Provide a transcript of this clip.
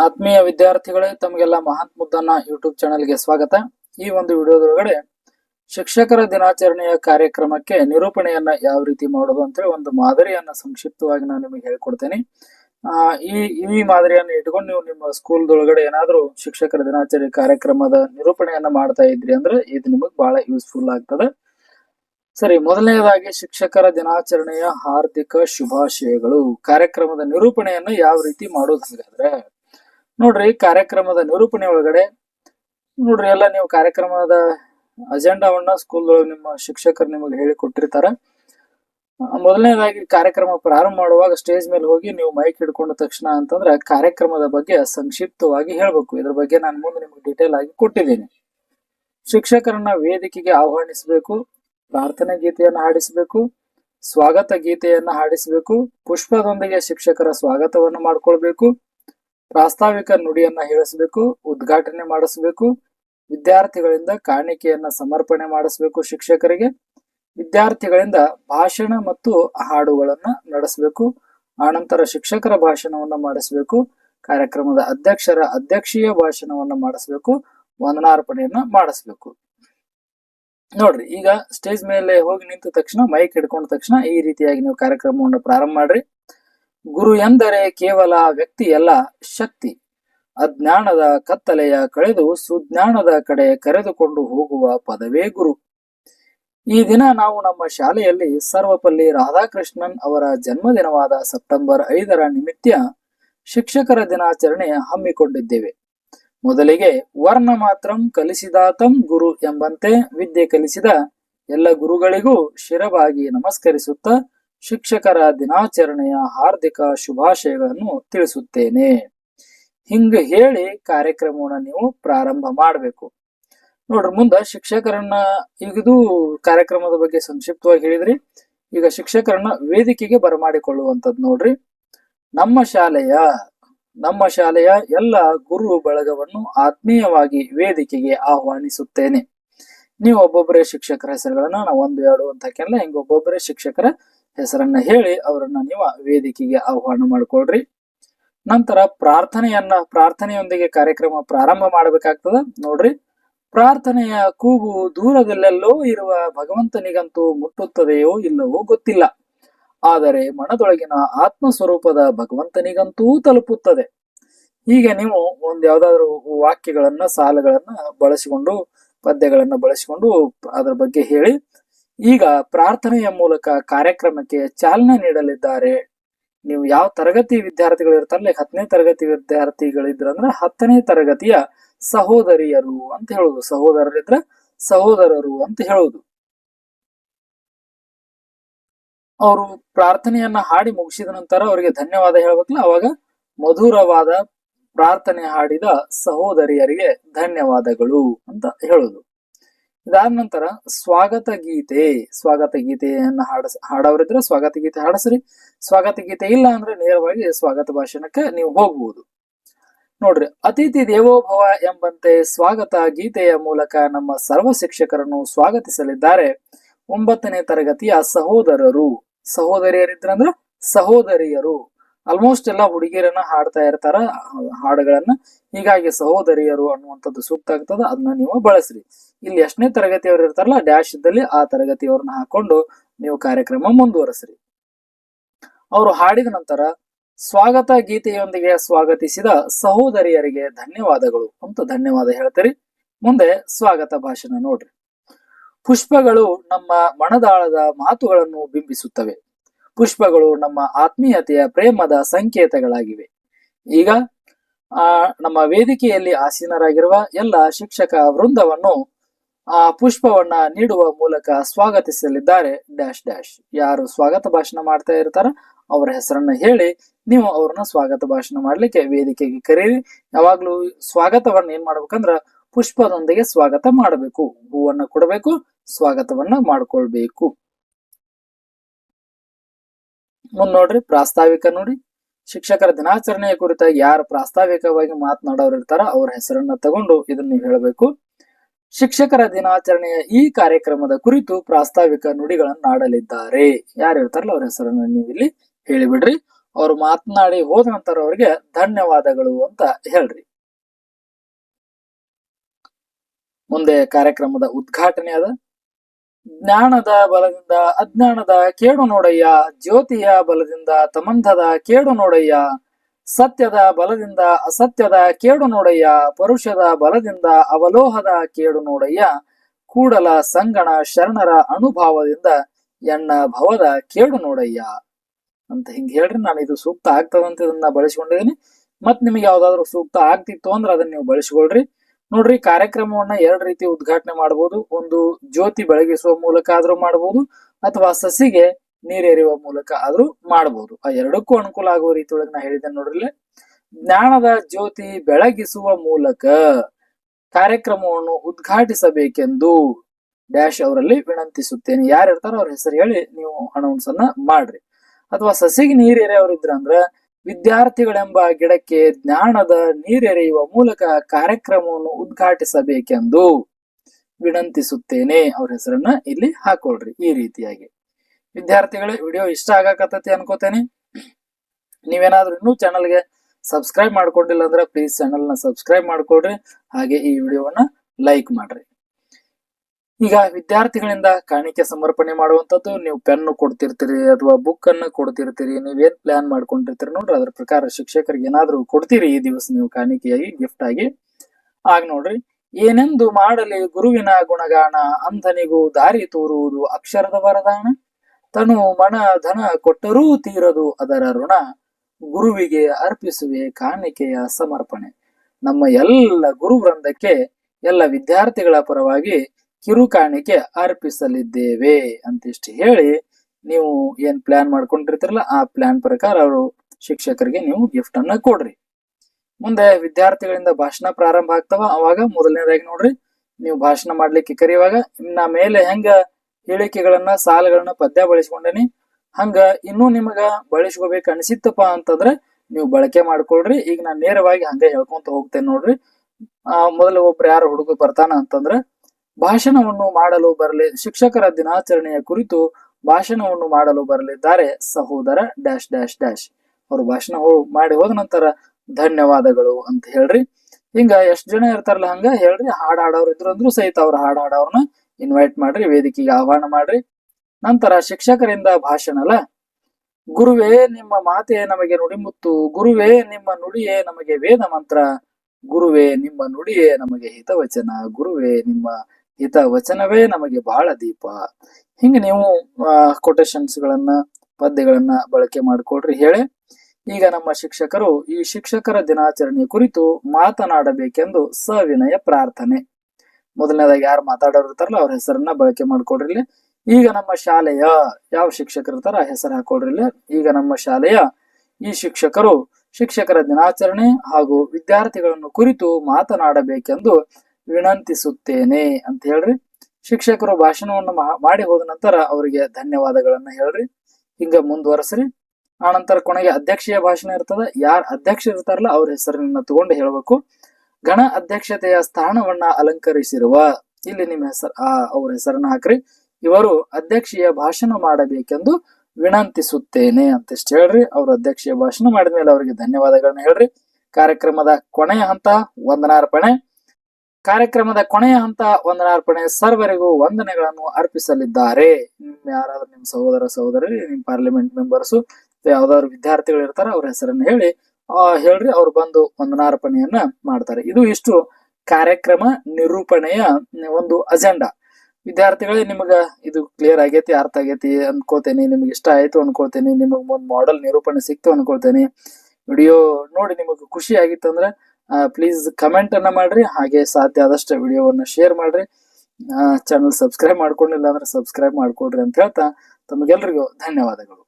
ಆತ್ಮೀಯ ವಿದ್ಯಾರ್ಥಿಗಳೇ ತಮಗೆಲ್ಲ ಮಹಾತ್ ಮುದ್ದನ್ನ ಯೂಟ್ಯೂಬ್ ಚಾನೆಲ್ಗೆ ಸ್ವಾಗತ. ಈ ಒಂದು ವಿಡಿಯೋದೊಳಗಡೆ ಶಿಕ್ಷಕರ ದಿನಾಚರಣೆಯ ಕಾರ್ಯಕ್ರಮಕ್ಕೆ ನಿರೂಪಣೆಯನ್ನ ಯಾವ ರೀತಿ ಮಾಡೋದು ಅಂತೇಳಿ ಒಂದು ಮಾದರಿಯನ್ನ ಸಂಕ್ಷಿಪ್ತವಾಗಿ ನಾನು ನಿಮಗೆ ಹೇಳ್ಕೊಡ್ತೇನೆ. ಆ, ಈ ಈ ಮಾದರಿಯನ್ನ ಇಟ್ಕೊಂಡು ನೀವು ನಿಮ್ಮ ಸ್ಕೂಲ್ದೊಳಗಡೆ ಏನಾದರೂ ಶಿಕ್ಷಕರ ದಿನಾಚರಣೆ ಕಾರ್ಯಕ್ರಮದ ನಿರೂಪಣೆಯನ್ನ ಮಾಡ್ತಾ ಇದ್ರಿ ಅಂದ್ರೆ ಇದು ನಿಮಗೆ ಬಹಳ ಯೂಸ್ಫುಲ್ ಆಗ್ತದೆ. ಸರಿ ಮೊದಲನೇದಾಗಿ ಶಿಕ್ಷಕರ ದಿನಾಚರಣೆಯ ಹಾರ್ದಿಕ ಶುಭಾಶಯಗಳು. ಕಾರ್ಯಕ್ರಮದ ನಿರೂಪಣೆಯನ್ನು ಯಾವ ರೀತಿ ಮಾಡೋದು ಹಾಗಾದ್ರೆ ನೋಡ್ರಿ ಕಾರ್ಯಕ್ರಮದ ನಿರೂಪಣೆ ಒಳಗಡೆ. ನೋಡ್ರಿ ಎಲ್ಲ ನೀವು ಕಾರ್ಯಕ್ರಮದ ಅಜೆಂಡಾವನ್ನ ಸ್ಕೂಲ್ ಒಳಗೆ ನಿಮ್ಮ ಶಿಕ್ಷಕರು ನಿಮಗೆ ಹೇಳಿ ಕೊಟ್ಟಿರ್ತಾರ. ಆ, ಮೊದಲನೇದಾಗಿ ಕಾರ್ಯಕ್ರಮ ಪ್ರಾರಂಭ ಮಾಡುವಾಗ ಸ್ಟೇಜ್ ಮೇಲೆ ಹೋಗಿ ನೀವು ಮೈಕ್ ಹಿಡ್ಕೊಂಡ ತಕ್ಷಣ ಅಂತಂದ್ರೆ ಕಾರ್ಯಕ್ರಮದ ಬಗ್ಗೆ ಸಂಕ್ಷಿಪ್ತವಾಗಿ ಹೇಳ್ಬೇಕು. ಇದ್ರ ಬಗ್ಗೆ ನಾನು ಮುಂದೆ ನಿಮ್ಗೆ ಡೀಟೇಲ್ ಆಗಿ ಕೊಟ್ಟಿದ್ದೀನಿ. ಶಿಕ್ಷಕರನ್ನ ವೇದಿಕೆಗೆ ಆಹ್ವಾನಿಸಬೇಕು ಪ್ರಾರ್ಥನೆ ಗೀತೆಯನ್ನು ಹಾಡಿಸಬೇಕು ಸ್ವಾಗತ ಗೀತೆಯನ್ನ ಹಾಡಿಸಬೇಕು ಪುಷ್ಪದೊಂದಿಗೆ ಶಿಕ್ಷಕರ ಸ್ವಾಗತವನ್ನು ಮಾಡ್ಕೊಳ್ಬೇಕು. ಪ್ರಾಸ್ತಾವಿಕ ನುಡಿಯನ್ನ ಹೇಳಿಸಬೇಕು, ಉದ್ಘಾಟನೆ ಮಾಡಿಸಬೇಕು, ವಿದ್ಯಾರ್ಥಿಗಳಿಂದ ಕಾಣಿಕೆಯನ್ನ ಸಮರ್ಪಣೆ ಮಾಡಿಸಬೇಕು ಶಿಕ್ಷಕರಿಗೆ, ವಿದ್ಯಾರ್ಥಿಗಳಿಂದ ಭಾಷಣ ಮತ್ತು ಹಾಡುಗಳನ್ನ ನಡೆಸಬೇಕು, ಆನಂತರ ಶಿಕ್ಷಕರ ಭಾಷಣವನ್ನ ಮಾಡಿಸಬೇಕು, ಕಾರ್ಯಕ್ರಮದ ಅಧ್ಯಕ್ಷರ ಅಧ್ಯಕ್ಷೀಯ ಭಾಷಣವನ್ನ ಮಾಡಿಸಬೇಕು, ವಂದನಾರ್ಪಣೆಯನ್ನ ಮಾಡಿಸ್ಬೇಕು. ನೋಡ್ರಿ, ಈಗ ಸ್ಟೇಜ್ ಮೇಲೆ ಹೋಗಿ ನಿಂತ ತಕ್ಷಣ, ಮೈಕ್ ಹಿಡ್ಕೊಂಡ ತಕ್ಷಣ ಈ ರೀತಿಯಾಗಿ ನೀವು ಕಾರ್ಯಕ್ರಮವನ್ನು ಪ್ರಾರಂಭ ಮಾಡ್ರಿ. ಗುರು ಎಂದರೆ ಕೇವಲ ವ್ಯಕ್ತಿಯಲ್ಲ, ಶಕ್ತಿ. ಅಜ್ಞಾನದ ಕತ್ತಲೆಯ ಕಳೆದು ಸುಜ್ಞಾನದ ಕಡೆ ಕರೆದುಕೊಂಡು ಹೋಗುವ ಪದವೇ ಗುರು. ಈ ದಿನ ನಾವು ನಮ್ಮ ಶಾಲೆಯಲ್ಲಿ ಸರ್ವಪಲ್ಲಿ ರಾಧಾಕೃಷ್ಣನ್ ಅವರ ಜನ್ಮದಿನವಾದ ಸೆಪ್ಟೆಂಬರ್ ಐದರ ನಿಮಿತ್ತ ಶಿಕ್ಷಕರ ದಿನಾಚರಣೆ ಹಮ್ಮಿಕೊಂಡಿದ್ದೇವೆ. ಮೊದಲಿಗೆ ವರ್ಣ ಮಾತ್ರಂ ಕಲಿಸಿದಾತಂ ಗುರು ಎಂಬಂತೆ ವಿದ್ಯೆ ಕಲಿಸಿದ ಎಲ್ಲ ಗುರುಗಳಿಗೂ ಶಿರವಾಗಿ ನಮಸ್ಕರಿಸುತ್ತಾ ಶಿಕ್ಷಕರ ದಿನಾಚರಣೆಯ ಹಾರ್ದಿಕ ಶುಭಾಶಯಗಳನ್ನು ತಿಳಿಸುತ್ತೇನೆ. ಹಿಂಗ ಹೇಳಿ ಕಾರ್ಯಕ್ರಮವನ್ನ ನೀವು ಪ್ರಾರಂಭ ಮಾಡಬೇಕು. ನೋಡ್ರಿ, ಮುಂದ ಶಿಕ್ಷಕರನ್ನ ಇದು ಕಾರ್ಯಕ್ರಮದ ಬಗ್ಗೆ ಸಂಕ್ಷಿಪ್ತವಾಗಿ ಹೇಳಿದ್ರಿ. ಈಗ ಶಿಕ್ಷಕರನ್ನ ವೇದಿಕೆಗೆ ಬರಮಾಡಿಕೊಳ್ಳುವಂಥದ್ದು ನೋಡ್ರಿ. ನಮ್ಮ ಶಾಲೆಯ ನಮ್ಮ ಶಾಲೆಯ ಎಲ್ಲ ಗುರು ಬಳಗವನ್ನು ಆತ್ಮೀಯವಾಗಿ ವೇದಿಕೆಗೆ ಆಹ್ವಾನಿಸುತ್ತೇನೆ. ನೀವು ಒಬ್ಬೊಬ್ಬರೇ ಶಿಕ್ಷಕರ ಹೆಸರುಗಳನ್ನ, ನಾವು ಒಂದು, ಎರಡು ಅಂತ ಹಾಕಿಲ್ಲ ಹಿಂಗ ಒಬ್ಬೊಬ್ಬರೇ ಶಿಕ್ಷಕರ ಹೆಸರನ್ನ ಹೇಳಿ ಅವರನ್ನ ನೀವು ವೇದಿಕೆಗೆ ಆಹ್ವಾನ ಮಾಡ್ಕೊಳ್ರಿ. ನಂತರ ಪ್ರಾರ್ಥನೆಯನ್ನ, ಪ್ರಾರ್ಥನೆಯೊಂದಿಗೆ ಕಾರ್ಯಕ್ರಮ ಪ್ರಾರಂಭ ಮಾಡಬೇಕಾಗ್ತದ. ನೋಡ್ರಿ, ಪ್ರಾರ್ಥನೆಯ ಕೂಗು ದೂರದಲ್ಲೆಲ್ಲೋ ಇರುವ ಭಗವಂತನಿಗಂತೂ ಮುಟ್ಟುತ್ತದೆಯೋ ಇಲ್ಲವೋ ಗೊತ್ತಿಲ್ಲ. ಆದರೆ ಮನದೊಳಗಿನ ಆತ್ಮ ಸ್ವರೂಪದ ಭಗವಂತನಿಗಂತೂ ತಲುಪುತ್ತದೆ. ಹೀಗೆ ನೀವು ಒಂದ್ ಯಾವ್ದಾದ್ರು ವಾಕ್ಯಗಳನ್ನ, ಸಾಲುಗಳನ್ನ ಬಳಸಿಕೊಂಡು, ಪದ್ಯಗಳನ್ನ ಬಳಸಿಕೊಂಡು ಅದರ ಬಗ್ಗೆ ಹೇಳಿ. ಈಗ ಪ್ರಾರ್ಥನೆಯ ಮೂಲಕ ಕಾರ್ಯಕ್ರಮಕ್ಕೆ ಚಾಲನೆ ನೀಡಲಿದ್ದಾರೆ. ನೀವು ಯಾವ ತರಗತಿ ವಿದ್ಯಾರ್ಥಿಗಳು ಇರ್ತಾರಲ್ಲ ಹತ್ತನೇ ತರಗತಿ ವಿದ್ಯಾರ್ಥಿಗಳಿದ್ರಂದ್ರ ಹತ್ತನೇ ತರಗತಿಯ ಸಹೋದರಿಯರು ಅಂತ ಹೇಳುದು. ಸಹೋದರರಿದ್ರ ಸಹೋದರರು ಅಂತ ಹೇಳುದು. ಅವರು ಪ್ರಾರ್ಥನೆಯನ್ನ ಹಾಡಿ ಮುಗಿಸಿದ ನಂತರ ಅವರಿಗೆ ಧನ್ಯವಾದ ಹೇಳ್ಬೇಕಲ್ಲ. ಅವಾಗ ಮಧುರವಾದ ಪ್ರಾರ್ಥನೆ ಹಾಡಿದ ಸಹೋದರಿಯರಿಗೆ ಧನ್ಯವಾದಗಳು ಅಂತ ಹೇಳುದು. ಇದಾದ ನಂತರ ಸ್ವಾಗತ ಗೀತೆ, ಸ್ವಾಗತ ಗೀತೆಯನ್ನು ಹಾಡ, ಹಾಡೋರಿದ್ರೆ ಸ್ವಾಗತ ಗೀತೆ ಹಾಡಸ್ರಿ. ಸ್ವಾಗತ ಗೀತೆ ಇಲ್ಲ ಅಂದ್ರೆ ನೇರವಾಗಿ ಸ್ವಾಗತ ಭಾಷಣಕ್ಕೆ ನೀವು ಹೋಗ್ಬೋದು. ನೋಡ್ರಿ, ಅತಿಥಿ ದೇವೋಭವ ಎಂಬಂತೆ ಸ್ವಾಗತ ಗೀತೆಯ ಮೂಲಕ ನಮ್ಮ ಸರ್ವ ಶಿಕ್ಷಕರನ್ನು ಸ್ವಾಗತಿಸಲಿದ್ದಾರೆ ಒಂಬತ್ತನೇ ತರಗತಿಯ ಸಹೋದರರು. ಸಹೋದರಿಯರಿದ್ರಂದ್ರ ಸಹೋದರಿಯರು. ಆಲ್ಮೋಸ್ಟ್ ಎಲ್ಲ ಹುಡುಗಿಯರನ್ನ ಹಾಡ್ತಾ ಇರ್ತಾರ, ಹಾಡುಗಳನ್ನ. ಹೀಗಾಗಿ ಸಹೋದರಿಯರು ಅನ್ನುವಂಥದ್ದು ಸೂಕ್ತ ಆಗ್ತದ ಅದನ್ನ ನೀವು ಬಳಸ್ರಿ. ಇಲ್ಲಿ ಎಷ್ಟನೇ ತರಗತಿಯವರು ಇರ್ತಾರಲ್ಲ ಡ್ಯಾಶ್ ಇದ್ದಲ್ಲಿ ಆ ತರಗತಿಯವ್ರನ್ನ ಹಾಕೊಂಡು ನೀವು ಕಾರ್ಯಕ್ರಮ ಮುಂದುವರೆಸ್ರಿ. ಅವರು ಹಾಡಿದ ನಂತರ ಸ್ವಾಗತ ಗೀತೆಯೊಂದಿಗೆ ಸ್ವಾಗತಿಸಿದ ಸಹೋದರಿಯರಿಗೆ ಧನ್ಯವಾದಗಳು ಅಂತ ಧನ್ಯವಾದ ಹೇಳ್ತೀರಿ. ಮುಂದೆ ಸ್ವಾಗತ ಭಾಷಣ ನೋಡ್ರಿ. ಪುಷ್ಪಗಳು ನಮ್ಮ ಮನದಾಳದ ಮಾತುಗಳನ್ನು ಬಿಂಬಿಸುತ್ತವೆ. ಪುಷ್ಪಗಳು ನಮ್ಮ ಆತ್ಮೀಯತೆಯ ಪ್ರೇಮದ ಸಂಕೇತಗಳಾಗಿವೆ. ಈಗ, ಆ, ನಮ್ಮ ವೇದಿಕೆಯಲ್ಲಿ ಆಸೀನರಾಗಿರುವ ಎಲ್ಲ ಶಿಕ್ಷಕ ವೃಂದವನ್ನು ಆ ಪುಷ್ಪವನ್ನ ನೀಡುವ ಮೂಲಕ ಸ್ವಾಗತಿಸಲಿದ್ದಾರೆ ಡ್ಯಾಶ್ ಡ್ಯಾಶ್. ಯಾರು ಸ್ವಾಗತ ಭಾಷಣ ಮಾಡ್ತಾ ಇರ್ತಾರ, ಅವರ ಹೆಸರನ್ನ ಹೇಳಿ ನೀವು ಅವ್ರನ್ನ ಸ್ವಾಗತ ಭಾಷಣ ಮಾಡ್ಲಿಕ್ಕೆ ವೇದಿಕೆಗೆ ಕರೀರಿ. ಯಾವಾಗ್ಲೂ ಸ್ವಾಗತವನ್ನ ಏನ್ ಮಾಡ್ಬೇಕಂದ್ರ ಪುಷ್ಪದೊಂದಿಗೆ ಸ್ವಾಗತ ಮಾಡಬೇಕು. ಹೂವನ್ನ ಕೊಡಬೇಕು, ಸ್ವಾಗತವನ್ನ ಮಾಡ್ಕೊಳ್ಬೇಕು. ಮುಂದ್ ನೋಡ್ರಿ, ಪ್ರಾಸ್ತಾವಿಕ ನೋಡಿ. ಶಿಕ್ಷಕರ ದಿನಾಚರಣೆಯ ಕುರಿತಾಗಿ ಯಾರು ಪ್ರಾಸ್ತಾವಿಕವಾಗಿ ಮಾತನಾಡೋರು ಇರ್ತಾರ ಅವ್ರ ಹೆಸರನ್ನ ತಗೊಂಡು ಇದನ್ನ ನೀವು ಹೇಳಬೇಕು. ಶಿಕ್ಷಕರ ದಿನಾಚರಣೆಯ ಈ ಕಾರ್ಯಕ್ರಮದ ಕುರಿತು ಪ್ರಾಸ್ತಾವಿಕ ನುಡಿಗಳನ್ನು ಆಡಲಿದ್ದಾರೆ. ಯಾರು ಇರ್ತಾರಲ್ಲ ಅವ್ರ ಹೆಸರನ್ನ ನೀವು ಇಲ್ಲಿ ಹೇಳಿಬಿಡ್ರಿ. ಅವ್ರು ಮಾತನಾಡಿ ಹೋದ ನಂತರ ಅವರಿಗೆ ಧನ್ಯವಾದಗಳು ಅಂತ ಹೇಳ್ರಿ. ಮುಂದೆ ಕಾರ್ಯಕ್ರಮದ ಉದ್ಘಾಟನೆ ಅದ. ಜ್ಞಾನದ ಬಲದಿಂದ, ಅಜ್ಞಾನದ ಕೇಡು ನೋಡಯ್ಯ, ಜ್ಯೋತಿಯ ಬಲದಿಂದ, ತಮಂಧದ ಕೇಡು ನೋಡಯ್ಯ, ಸತ್ಯದ ಬಲದಿಂದ, ಅಸತ್ಯದ ಕೇಡು ನೋಡಯ್ಯ, ಪರುಷದ ಬಲದಿಂದ, ಅವಲೋಹದ ಕೇಡು ನೋಡಯ್ಯ, ಕೂಡಲ ಸಂಗಣ ಶರಣರ ಅನುಭಾವದಿಂದ ಎಣ್ಣ ಭವದ ಕೇಡು ನೋಡಯ್ಯ. ಅಂತ ಹಿಂಗ್ ಹೇಳ್ರಿ, ನಾನು ಇದು ಸೂಕ್ತ ಆಗ್ತದಂತ ಇದನ್ನ ಬಳಸ್ಕೊಂಡಿದ್ದೀನಿ. ಮತ್ ನಿಮಗೆ ಯಾವ್ದಾದ್ರು ಸೂಕ್ತ ಆಗ್ತಿತ್ತು ಅಂದ್ರೆ ಅದನ್ನ ನೀವು ಬಳಸ್ಕೊಳ್ರಿ. ನೋಡ್ರಿ, ಕಾರ್ಯಕ್ರಮವನ್ನ ಎರಡು ರೀತಿ ಉದ್ಘಾಟನೆ ಮಾಡಬಹುದು ಒಂದು ಜ್ಯೋತಿ ಬೆಳಗಿಸುವ ಮೂಲಕ ಆದ್ರೂ ಮಾಡಬಹುದು ಅಥವಾ ಸಸಿಗೆ ನೀರೆರೆಯುವ ಮೂಲಕ ಆದ್ರೂ ಮಾಡಬಹುದು ಆ ಎರಡಕ್ಕೂ ಅನುಕೂಲ ಆಗುವ ರೀತಿ ಒಳಗೆ ನಾ ಹೇಳಿದ್ದೆ ನೋಡ್ರಿ. ಜ್ಞಾನದ ಜ್ಯೋತಿ ಬೆಳಗಿಸುವ ಮೂಲಕ ಕಾರ್ಯಕ್ರಮವನ್ನು ಉದ್ಘಾಟಿಸಬೇಕೆಂದು ಡ್ಯಾಶ್ ಅವರಲ್ಲಿ ವಿನಂತಿಸುತ್ತೇನೆ. ಯಾರು ಇರ್ತಾರೋ ಅವ್ರ ಹೆಸರು ಹೇಳಿ ನೀವು ಅನೌನ್ಸ್ ಅನ್ನ ಮಾಡ್ರಿ. ಅಥವಾ ಸಸಿಗೆ ನೀರ್ ಎರೆಯವರಿದ್ರಂದ್ರ ವಿದ್ಯಾರ್ಥಿಗಳೆಂಬ ಗಿಡಕ್ಕೆ ಜ್ಞಾನದ ನೀರೆರೆಯುವ ಮೂಲಕ ಕಾರ್ಯಕ್ರಮವನ್ನು ಉದ್ಘಾಟಿಸಬೇಕೆಂದು ವಿನಂತಿಸುತ್ತೇನೆ. ಅವ್ರ ಹೆಸರನ್ನ ಇಲ್ಲಿ ಹಾಕೊಳ್ರಿ ಈ ರೀತಿಯಾಗಿ. ವಿದ್ಯಾರ್ಥಿಗಳೇ, ವಿಡಿಯೋ ಇಷ್ಟ ಆಗಾಕತ್ತತಿ ಅನ್ಕೋತೇನೆ. ನೀವೇನಾದ್ರೂ ಇನ್ನೂ ಚಾನಲ್ಗೆ ಸಬ್ಸ್ಕ್ರೈಬ್ ಮಾಡ್ಕೊಂಡಿಲ್ಲ ಅಂದ್ರೆ ಪ್ಲೀಸ್ ಚಾನಲ್ನ ಸಬ್ಸ್ಕ್ರೈಬ್ ಮಾಡ್ಕೊಳ್ರಿ. ಹಾಗೆ ಈ ವಿಡಿಯೋವನ್ನ ಲೈಕ್ ಮಾಡ್ರಿ. ಈಗ ವಿದ್ಯಾರ್ಥಿಗಳಿಂದ ಕಾಣಿಕೆ ಸಮರ್ಪಣೆ ಮಾಡುವಂತದ್ದು ನೀವು ಪೆನ್ ಕೊಡ್ತಿರ್ತೀರಿ ಅಥವಾ ಬುಕ್ ಅನ್ನು ಕೊಡ್ತಿರ್ತೀರಿ ನೀವೇನ್ ಪ್ಲಾನ್ ಮಾಡ್ಕೊಂಡಿರ್ತೀರಿ ನೋಡ್ರಿ ಅದ್ರ ಪ್ರಕಾರ ಶಿಕ್ಷಕರಿಗೆ ಏನಾದ್ರೂ ಕೊಡ್ತೀರಿ ಈ ದಿವಸ ನೀವು ಕಾಣಿಕೆಯಾಗಿ ಗಿಫ್ಟ್ ಆಗಿ. ಆಗ ನೋಡ್ರಿ, ಏನೆಂದು ಮಾಡಲಿ ಗುರುವಿನ ಗುಣಗಾನ, ಅಂಧನಿಗೂ ದಾರಿ ತೋರುವುದು ಅಕ್ಷರದ ವರದಾನ. ತನು ಮನ ಧನ ಕೊಟ್ಟರೂ ತೀರದು ಅದರ ಋಣ. ಗುರುವಿಗೆ ಅರ್ಪಿಸುವೆ ಕಾಣಿಕೆಯ ಸಮರ್ಪಣೆ. ನಮ್ಮ ಎಲ್ಲ ಗುರು ವೃಂದಕ್ಕೆ ಎಲ್ಲ ವಿದ್ಯಾರ್ಥಿಗಳ ಪರವಾಗಿ ಕಿರು ಕಾಣಿಕೆ ಅರ್ಪಿಸಲಿದ್ದೇವೆ ಅಂತಿಷ್ಟು ಹೇಳಿ ನೀವು ಏನ್ ಪ್ಲಾನ್ ಮಾಡ್ಕೊಂಡಿರ್ತೀರಲ್ಲ, ಆ ಪ್ಲಾನ್ ಪ್ರಕಾರ ಅವರು ಶಿಕ್ಷಕರಿಗೆ ನೀವು ಗಿಫ್ಟ್ ಅನ್ನ ಕೊಡ್ರಿ. ಮುಂದೆ ವಿದ್ಯಾರ್ಥಿಗಳಿಂದ ಭಾಷಣ ಪ್ರಾರಂಭ ಆಗ್ತಾವ, ಅವಾಗ ಮೊದಲನೇದಾಗಿ ನೋಡ್ರಿ, ನೀವು ಭಾಷಣ ಮಾಡ್ಲಿಕ್ಕೆ ಕರೆಯುವಾಗ ನಾ ಮೇಲೆ ಹೆಂಗ ಹೇಳಿಕೆಗಳನ್ನ, ಸಾಲಗಳನ್ನ ಪದ್ಯ ಬಳಸ್ಕೊಂಡೇನಿ, ಹಂಗ ಇನ್ನೂ ನಿಮಗ ಬಳಸ್ಕೋಬೇಕು ಅನಿಸಿತ್ತಪ್ಪ ಅಂತಂದ್ರೆ ನೀವು ಬಳಕೆ ಮಾಡ್ಕೊಳ್ರಿ, ಈಗ ನಾನು ನೇರವಾಗಿ ಹಂಗೆ ಹೇಳ್ಕೊಂತ ಹೋಗ್ತೇನೆ ನೋಡ್ರಿ. ಆ, ಮೊದಲು ಒಬ್ರು ಯಾರು ಹುಡುಗ ಬರ್ತಾನ ಅಂತಂದ್ರೆ ಭಾಷಣವನ್ನು ಮಾಡಲು ಬರಲಿ, ಶಿಕ್ಷಕರ ದಿನಾಚರಣೆಯ ಕುರಿತು ಭಾಷಣವನ್ನು ಮಾಡಲು ಬರಲಿದ್ದಾರೆ ಸಹೋದರ ಡ್ಯಾಶ್ ಡ್ಯಾಶ್ ಡ್ಯಾಶ್. ಅವರು ಭಾಷಣ ಮಾಡಿ ಹೋದ ನಂತರ ಧನ್ಯವಾದಗಳು ಅಂತ ಹೇಳ್ರಿ. ಹಿಂಗ ಎಷ್ಟ್ ಜನ ಇರ್ತಾರಲ್ಲ ಹಂಗ ಹೇಳ್ರಿ. ಹಾಡ್ ಹಾಡೋರು ಇದ್ರು ಅಂದ್ರೂ ಸಹಿತ ಅವ್ರ ಹಾಡ್ ಹಾಡೋರ್ನ ಇನ್ವೈಟ್ ಮಾಡ್ರಿ, ವೇದಿಕೆಗೆ ಆಹ್ವಾನ ಮಾಡ್ರಿ. ನಂತರ ಶಿಕ್ಷಕರಿಂದ ಭಾಷಣ ಅಲ್ಲ. ಗುರುವೇ ನಿಮ್ಮ ಮಾತೆ ನಮಗೆ ನುಡಿಮುತ್ತು ಗುರುವೇ ನಿಮ್ಮ ನುಡಿಯೇ ನಮಗೆ ವೇದ ಮಂತ್ರ, ಗುರುವೇ ನಿಮ್ಮ ನುಡಿಯೇ ನಮಗೆ ಹಿತವಚನ, ಗುರುವೇ ನಿಮ್ಮ ಹಿತ ವಚನವೇ ನಮಗೆ ಬಹಳ ದೀಪ ಹಿಂಗ ನೀವು ಕೊಟೇಶನ್ಸ್ ಗಳನ್ನ ಪದ್ಯಗಳನ್ನ ಬಳಕೆ ಮಾಡಿಕೊಡ್ರಿ ಹೇಳಿ ಈಗ ನಮ್ಮ ಶಿಕ್ಷಕರು, ಈ ಶಿಕ್ಷಕರ ದಿನಾಚರಣೆ ಕುರಿತು ಮಾತನಾಡಬೇಕೆಂದು ಸವಿನಯ ಪ್ರಾರ್ಥನೆ ಮೊದಲನೇದಾಗಿ ಯಾರು ಮಾತಾಡೋರು ಇರ್ತಾರಲ್ಲ, ಅವ್ರ ಹೆಸರನ್ನ ಬಳಕೆ ಮಾಡ್ಕೊಡ್ರಿ. ಈಗ ನಮ್ಮ ಶಾಲೆಯ, ಯಾವ ಶಿಕ್ಷಕರು ಇರ್ತಾರ ಹೆಸರು ಹಾಕೊಡ್ರಿ ಇಲ್ಲಿ. ಈಗ ನಮ್ಮ ಶಾಲೆಯ, ಈ ಶಿಕ್ಷಕರು, ಶಿಕ್ಷಕರ ದಿನಾಚರಣೆ ಹಾಗೂ ವಿದ್ಯಾರ್ಥಿಗಳನ್ನು ಕುರಿತು ಮಾತನಾಡಬೇಕೆಂದು ವಿನಂತಿಸುತ್ತೇನೆ ಅಂತ ಹೇಳ್ರಿ. ಶಿಕ್ಷಕರು ಭಾಷಣವನ್ನು ಮಾಡಿ ಹೋದ ನಂತರ ಅವರಿಗೆ ಧನ್ಯವಾದಗಳನ್ನ ಹೇಳ್ರಿ. ಹಿಂಗ ಮುಂದುವರೆಸ್ರಿ. ಆನಂತರ ಕೊನೆಗೆ ಅಧ್ಯಕ್ಷೀಯ ಭಾಷಣ ಇರ್ತದ. ಯಾರ ಅಧ್ಯಕ್ಷ ಇರ್ತಾರಲ್ಲ ಅವ್ರ ಹೆಸರನ್ನ ತಗೊಂಡು ಹೇಳ್ಬೇಕು. ಗಣ ಅಧ್ಯಕ್ಷತೆಯ ಸ್ಥಾನವನ್ನ ಅಲಂಕರಿಸಿರುವ, ಇಲ್ಲಿ ನಿಮ್ಮ ಹೆಸರು, ಆ, ಅವ್ರ ಹೆಸರನ್ನ ಹಾಕ್ರಿ. ಇವರು ಅಧ್ಯಕ್ಷೀಯ ಭಾಷಣ ಮಾಡಬೇಕೆಂದು ವಿನಂತಿಸುತ್ತೇನೆ ಅಂತಿಷ್ಟು ಹೇಳ್ರಿ. ಅವ್ರ ಅಧ್ಯಕ್ಷೀಯ ಭಾಷಣ ಮಾಡಿದ್ಮೇಲೆ ಅವರಿಗೆ ಧನ್ಯವಾದಗಳನ್ನ ಹೇಳ್ರಿ. ಕಾರ್ಯಕ್ರಮದ ಕೊನೆಯ ಹಂತ ವಂದನಾರ್ಪಣೆ. ಕಾರ್ಯಕ್ರಮದ ಕೊನೆಯ ಹಂತ ವಂದನಾರ್ಪಣೆ. ಸರ್ವರಿಗೂ ವಂದನೆಗಳನ್ನು ಅರ್ಪಿಸಲಿದ್ದಾರೆ. ಯಾರಾದ್ರೂ ನಿಮ್ ಸಹೋದರ, ಸಹೋದರಿ, ನಿಮ್ ಪಾರ್ಲಿಮೆಂಟ್ ಮೆಂಬರ್ಸು ಯಾವ್ದಾದ್ರು ವಿದ್ಯಾರ್ಥಿಗಳು ಇರ್ತಾರ, ಅವ್ರ ಹೆಸರನ್ನ ಹೇಳಿ, ಆ, ಹೇಳ್ರಿ, ಅವ್ರು ಬಂದು ವಂದನಾರ್ಪಣೆಯನ್ನ ಮಾಡ್ತಾರೆ. ಇದು ಇಷ್ಟು ಕಾರ್ಯಕ್ರಮ ನಿರೂಪಣೆಯ ಒಂದು ಅಜೆಂಡಾ ವಿದ್ಯಾರ್ಥಿಗಳೇ, ನಿಮಗ ಇದು ಕ್ಲಿಯರ್ ಆಗೈತಿ, ಅರ್ಥ ಆಗೈತಿ ಅನ್ಕೋತೇನೆ, ನಿಮ್ಗೆ ಇಷ್ಟ ಆಯ್ತು ಅನ್ಕೋತೇನೆ, ನಿಮಗ್ ಒಂದ್ ಮಾಡೆಲ್ ನಿರೂಪಣೆ ಸಿಕ್ತು ಅನ್ಕೋತೇನೆ. ವಿಡಿಯೋ ನೋಡಿ ನಿಮಗ್ ಖುಷಿ ಆಗಿತ್ತಂದ್ರೆ ಪ್ಲೀಸ್ ಕಮೆಂಟ್ ಅನ್ನ ಮಾಡ್ರಿ, ಹಾಗೆ ಸಾಧ್ಯ ಆದಷ್ಟು ವಿಡಿಯೋವನ್ನು ಶೇರ್ ಮಾಡ್ರಿ. ಚಾನಲ್ ಸಬ್ಸ್ಕ್ರೈಬ್ ಮಾಡ್ಕೊಂಡಿಲ್ಲ ಅಂದ್ರೆ ಸಬ್ಸ್ಕ್ರೈಬ್ ಮಾಡ್ಕೊಡ್ರಿ ಅಂತ ಹೇಳ್ತಾ, ತಮಗೆಲ್ರಿಗೂ ಧನ್ಯವಾದಗಳು.